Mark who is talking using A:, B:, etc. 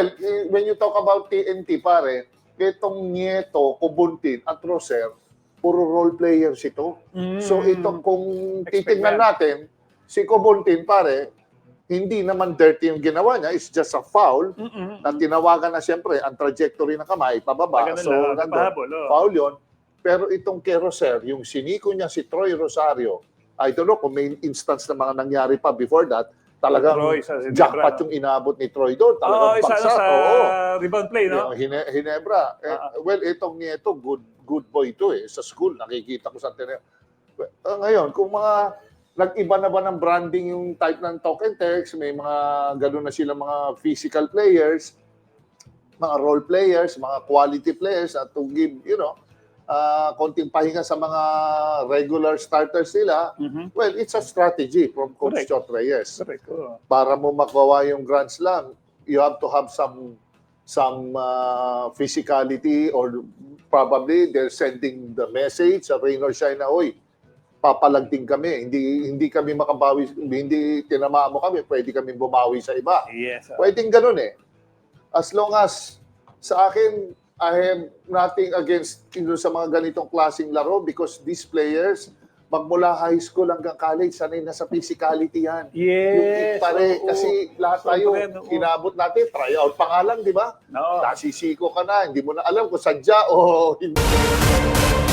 A: Well, eh, when you talk about TNT, pare, itong Nieto, Kubuntin, at Roser, puro role players ito. So ito, kung titingnan natin, si Kubuntin, pare, hindi naman dirty yung ginawa niya. It's just a foul
B: Mm-mm.
A: na tinawagan na siyempre ang trajectory ng kamay, pababa. So,
B: lang,
A: nandun,
B: pahabol, oh.
A: foul yun. Pero itong kay Roser, yung siniko niya si Troy Rosario, I don't know kung may instance na mga nangyari pa before that, talagang
B: Troy sa Ginebra,
A: jackpot
B: no?
A: yung inabot ni Troy doon.
B: Oo,
A: Talagang
B: isa
A: bagsak.
B: sa
A: Oo.
B: rebound play, no?
A: Yung Hine- Hinebra. Eh,
B: Ah.
A: well, itong Nieto, good good boy to eh. Sa school, nakikita ko sa tele. Uh, ngayon, kung mga nag-iba na ba ng branding yung type ng talk and text, may mga gano'n na sila mga physical players, mga role players, mga quality players at to give, you know, uh, konting pahinga sa mga regular starters nila,
B: Mhm.
A: well, it's a strategy from Coach
B: Correct.
A: Chot Reyes
B: Correct. oo.
A: para mo makuha yung Grand Slam, you have to have some some uh, physicality or probably they're sending the message sa rain or shine na, oy, papalagting kami. Hindi hindi kami makabawi, hindi tinamaan mo kami, pwede kami bumawi sa iba.
B: Yes. oo.
A: Pwedeng ganun eh. As long as sa akin, I have nothing against know, sa mga ganitong klaseng laro because these players, magmula high school hanggang college, sanay na sa physicality yan. Yung
B: Yes.
A: pare,
B: oo.
A: kasi lahat tayo,
B: oo.
A: inabot natin, tryout pa nga lang, di ba?
B: Oo.
A: Nasisiko ka na, hindi mo na alam kung sadya o hindi.